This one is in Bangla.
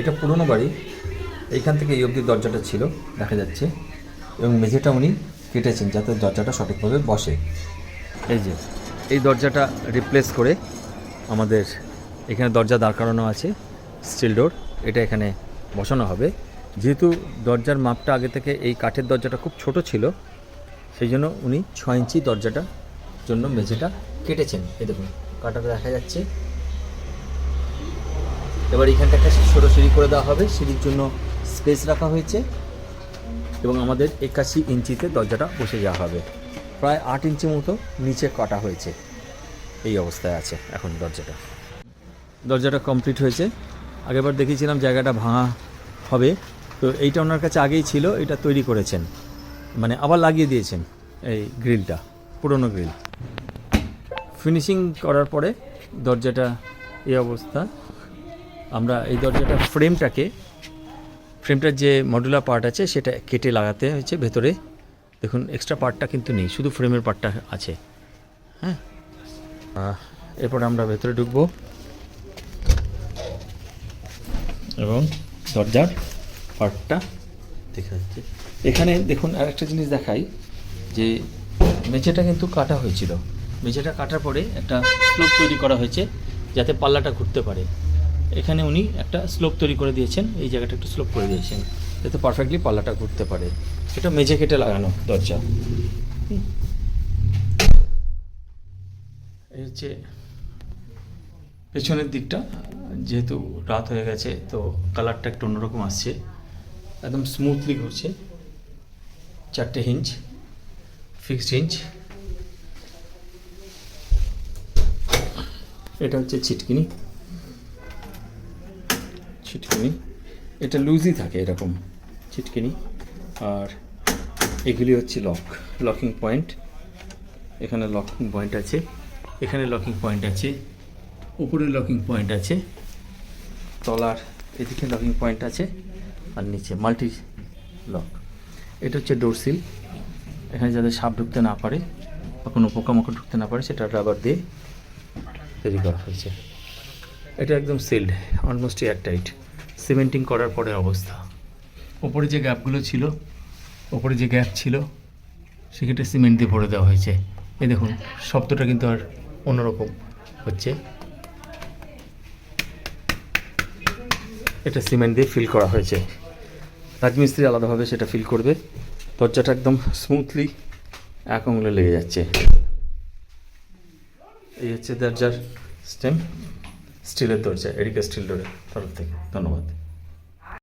এটা পুরনো বাড়ি। এইখান থেকে এই অবধি দরজাটা ছিল, দেখা যাচ্ছে। এবং মেঝেটা উনি কেটেছেন যাতে দরজাটা সঠিকভাবে বসে। এই যে, এই দরজাটা রিপ্লেস করে আমাদের এখানে দরজা দাঁড় করানো আছে স্টিল ডোর এটা এখানে বসানো হবে। যেহেতু দরজার মাপটা আগে থেকে এই কাঠের দরজাটা খুব ছোট ছিল, সেই জন্য উনি ছ ইঞ্চি দরজাটা জন্য মেঝেটা কেটেছেন। এই দেখুন, কাটাটা দেখা যাচ্ছে। এবার এখানটা একটা ছোটো সিঁড়ি করে দেওয়া হবে। সিঁড়ির জন্য স্পেস রাখা হয়েছে এবং আমাদের একাশি ইঞ্চিতে দরজাটা বসে যাওয়া হবে। প্রায় আট ইঞ্চি মতো নিচে কাটা হয়েছে। এই অবস্থায় আছে এখন দরজাটা। দরজাটা কমপ্লিট হয়েছে। আগেবার দেখিয়েছিলাম জায়গাটা ভাঙা হবে। তো এইটা ওনার কাছে আগেই ছিল, এটা তৈরি করেছেন। মানে আবার লাগিয়ে দিয়েছেন এই গ্রিলটা, পুরনো গ্রিল। ফিনিশিং করার পরে দরজাটা এই অবস্থা। আমরা এই দরজাটা ফ্রেমটাকে, ফ্রেমটার যে মডুলার পার্ট আছে সেটা কেটে লাগাতে হয়েছে ভেতরে। দেখুন এক্সট্রা পার্টটা কিন্তু নেই, শুধু ফ্রেমের পার্টটা আছে। হ্যাঁ? এরপর আমরা ভেতরে ঢুকবো। এবং দরজার পার্টটা দেখা যাচ্ছে। এখানে দেখুন, আরেকটা জিনিস দেখাই, যে মেঝেটা কিন্তু কাটা হয়েছিল। মেঝেটা কাটার পরে একটা স্লোপ তৈরি করা হয়েছে, যাতে পাল্লাটা ঘুরতে পারে। এখানে উনি একটা স্লোপ তৈরি করে দিয়েছেন, এই জায়গাটা একটু স্লোপ করে দিয়েছেন, যাতে পারফেক্টলি পাল্লাটা ঘুরতে পারে। এটা মেঝে কেটে লাগানো দরজা। এই হচ্ছে পেছনের দিকটা। যেহেতু রাত হয়ে গেছে, তো কালারটা একটু অন্যরকম আসছে। একদম স্মুথলি ঘুরছে। চারটে হিঞ্চ ফিক্সড হিঞ্চ এটা হচ্ছে ছিটকিনি। ছিটকিনি। এটা লুজই থাকে এরকম ছিটকিনি। আর এগুলি হচ্ছে লক, লকিং পয়েন্ট। এখানে লকিং পয়েন্ট আছে, এখানে লকিং পয়েন্ট আছে, উপরে লকিং পয়েন্ট আছে, তলার এদিকে লকিং পয়েন্ট আছে, আর নিচে মাল্টি লক। এটা হচ্ছে ডোরসিল এখানে যাতে সাপ ঢুকতে না পারে বা কোনো পোকামাকড় ঢুকতে না পারে, সেটা রাবার দিয়ে তৈরি করা হয়েছে। এটা একদম sealed almost air tight cementing করার পরের অবস্থা। ওপরে যে গ্যাপগুলো ছিল, ওপরে যে গ্যাপ ছিল, সেক্ষেত্রে সিমেন্ট দিয়ে ভরে দেওয়া হয়েছে। এই দেখুন, শব্দটা কিন্তু আর অন্যরকম হচ্ছে। এটা সিমেন্ট দিয়ে ফিল করা হয়েছে। রাজমিস্ত্রি আলাদাভাবে সেটা ফিল করবে। দরজাটা একদম স্মুথলি এক আঙুলে লেগে যাচ্ছে। এই হচ্ছে দরজার স্টেম। স্টিলের দরজা এরিকা স্টিল ডোরের তরফ থেকে। ধন্যবাদ।